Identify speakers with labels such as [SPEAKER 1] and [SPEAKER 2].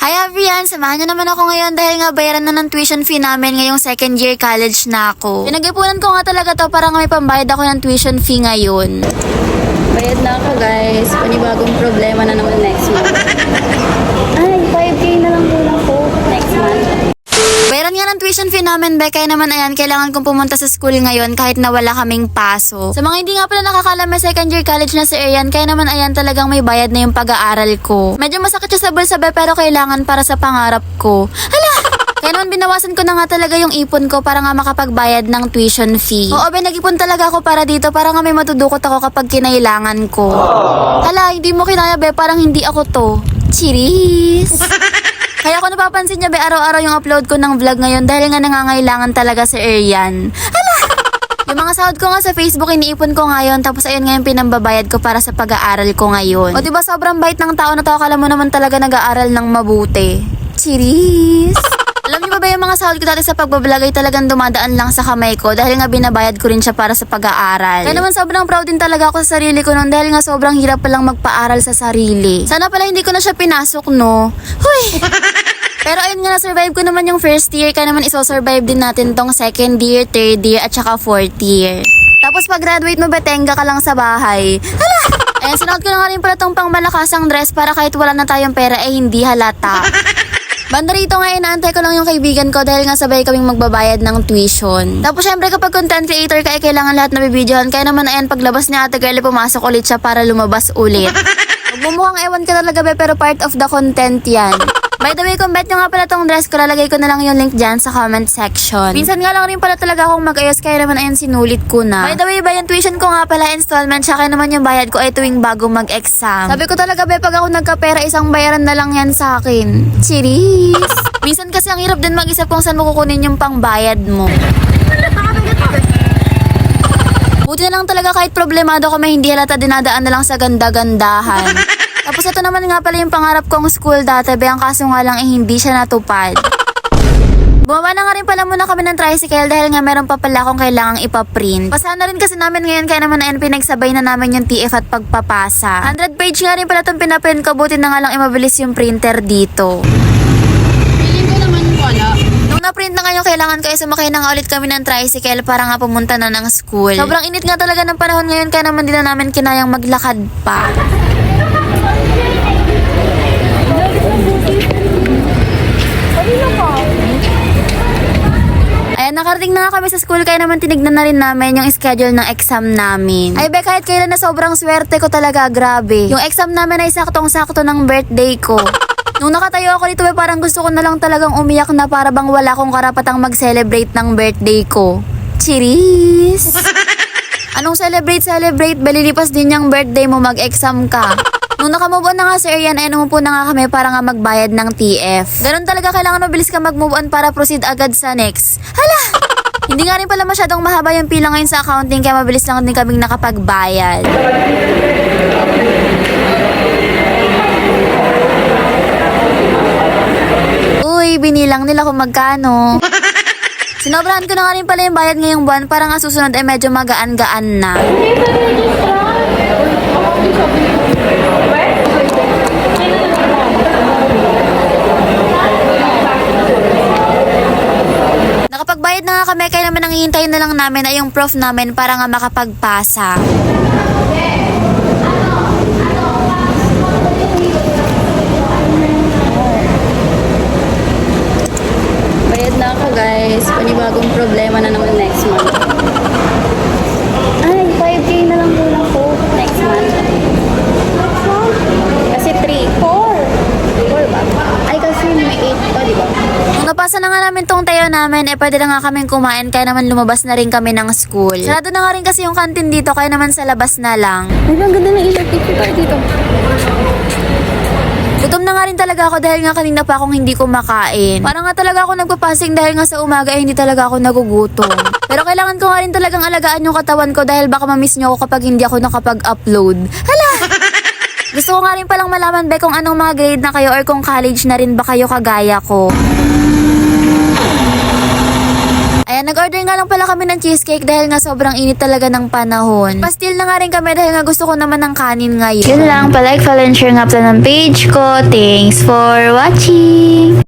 [SPEAKER 1] Hi everyone! Samahan niyo naman ako ngayon dahil nga bayaran na ng tuition fee namin ngayong second year college na ako. Pinag-ipunan ko nga talaga to para nga may pambayad ako ng tuition fee ngayon.
[SPEAKER 2] Bayad na ako guys. Panibagong problema na naman next month. Ay, 5k na lang kulang ko next month.
[SPEAKER 1] Bayaran nga ng tuition fee namin, be, kaya naman ayan, kailangan kong pumunta sa school ngayon kahit na wala kaming paso. Sa mga hindi nga pala nakakala, may second year college na si Arian, kaya naman ayan talagang may bayad na yung pag-aaral ko. Medyo masakit siya sa bulsa, be, pero kailangan para sa pangarap ko. Hala! Kaya naman binawasan ko na nga talaga yung ipon ko para nga makapagbayad ng tuition fee. Oo, be, nag-ipon talaga ako para dito para nga may matudukot ako kapag kinailangan ko. Hala, hindi mo kinaya, be, parang hindi ako to. Cheers! Kaya ko napapansin niya, be, araw-araw yung upload ko ng vlog ngayon dahil nga nangangailangan talaga si Arian. Hala! Yung mga sahod ko nga sa Facebook, iniipon ko ngayon, tapos ayun nga yung pinambabayad ko para sa pag-aaral ko ngayon. O diba sobrang bait ng tao na to, akala mo naman talaga nag-aaral ng mabuti. Cheers! Alam niyo ba ba yung mga sahod ko dati sa pagbablog ay talagang dumadaan lang sa kamay ko dahil nga binabayad ko rin siya para sa pag-aaral. Kaya naman sobrang proud din talaga ako sa sarili ko noon dahil nga sobrang hirap palang magpaaral sa sarili. Sana pala hindi ko na siya pinasok, no? Huy! Pero ayun nga, na-survive ko naman yung first year, kaya naman iso-survive din natin tong second year, third year, at saka fourth year. Tapos pag-graduate mo, betenga ka lang sa bahay. Hala! Ayan, sinuot ko na nga rin pala tong pangmalakasang dress para kahit wala na tayong pera, eh hindi halata. Banda rito nga, inaantay ko lang yung kaibigan ko dahil nga sabay kaming magbabayad ng tuition. Tapos syempre kapag content creator ka, eh, kailangan lahat na bibidyohan. Kaya naman ayan, paglabas ni ate girl, pumasok ulit siya para lumabas ulit. Magmumukhang ewan ka talaga be, pero part of the content yan. By the way, kung bet nyo nga pala tong dress ko, lalagay ko na lang yung link dyan sa comment section. Minsan nga lang rin pala talaga akong mag-ayos, kaya naman ayun sinulit ko na. By the way, ba yung tuition ko nga pala installment, siya kaya naman yung bayad ko ay tuwing bago mag-exam. Sabi ko talaga, be, pag ako nagkapera, isang bayaran na lang yan sa akin. Cheers! Minsan kasi ang hirap din mag-isip kung saan mo kukunin yung pangbayad mo. Buti na lang talaga kahit problemado ka may hindi halata dinadaan na lang sa ganda-gandahan. Tapos ito naman nga pala yung pangarap kong school dati, be, ang kaso nga lang eh hindi siya natupad. Bumaba na nga rin pala muna kami ng tricycle dahil nga meron pa pala akong kailangang ipaprint. Pasahan na rin kasi namin ngayon kaya naman ayun pinagsabay na namin yung TF at pagpapasa. 100 page nga rin pala itong pinaprint ko, buti na nga lang imabilis yung printer dito.
[SPEAKER 2] Feeling ko naman wala.
[SPEAKER 1] Nung na-print na nga yung kailangan ko, ay sumakay na nga ulit kami ng tricycle para nga pumunta na ng school. Sobrang init nga talaga ng panahon ngayon kaya naman din na namin kinayang maglakad pa. Ayan, nakarating na nga kami sa school kaya naman tinignan na rin namin yung schedule ng exam namin. Ay be, kahit kailan na sobrang swerte ko talaga, grabe. Yung exam namin ay saktong-sakto ng birthday ko. Nung nakatayo ako dito, be, parang gusto ko na lang talagang umiyak na para bang wala akong karapatang mag-celebrate ng birthday ko. Cheers! Anong celebrate, celebrate? Balilipas din yung birthday mo, mag-exam ka. Nung nakamove on na nga si Arian, ay umupo na nga kami para nga magbayad ng TF. Ganun talaga kailangan mabilis ka mag-move on para proceed agad sa next. Hala! Hindi nga rin pala masyadong mahaba yung pila ngayon sa accounting kaya mabilis lang din kaming nakapagbayad. Uy, binilang nila kung magkano. Sinobrahan ko na nga rin pala yung bayad ngayong buwan para nga susunod ay medyo magaan-gaan na. Nakapagbayad na nga kami kaya naman nanghihintay na lang namin ay yung prof namin para nga makapagpasa.
[SPEAKER 2] Bayad na ako guys. Panibagong problema na naman next month. Ay, 5k na lang kulang ko next month. Kasi 3. 4. 4 ba? Ay, kasi may 8 pa, di ba?
[SPEAKER 1] Napasa na nga namin tong tayo namin, eh pwede na nga kaming kumain kaya naman lumabas na rin kami ng school. Sarado na nga rin kasi yung kantin dito kaya naman sa labas na lang.
[SPEAKER 2] Ay, ang ganda ng ilaw. Picture tayo dito.
[SPEAKER 1] Gutom na nga rin talaga ako dahil nga kanina pa akong hindi kumakain. Parang nga talaga ako nagpapasing dahil nga sa umaga ay hindi talaga ako nagugutom. Pero kailangan ko nga rin talagang alagaan yung katawan ko dahil baka mamiss nyo ako kapag hindi ako nakapag-upload. Hala! Gusto ko nga rin palang malaman be kung anong mga grade na kayo or kung college na rin ba kayo kagaya ko. Ayan, nag-order nga lang pala kami ng cheesecake dahil nga sobrang init talaga ng panahon. Pastil na nga rin kami dahil nga gusto ko naman ng kanin ngayon. Yun lang, palike, follow, and share nga pala ng page ko. Thanks for watching!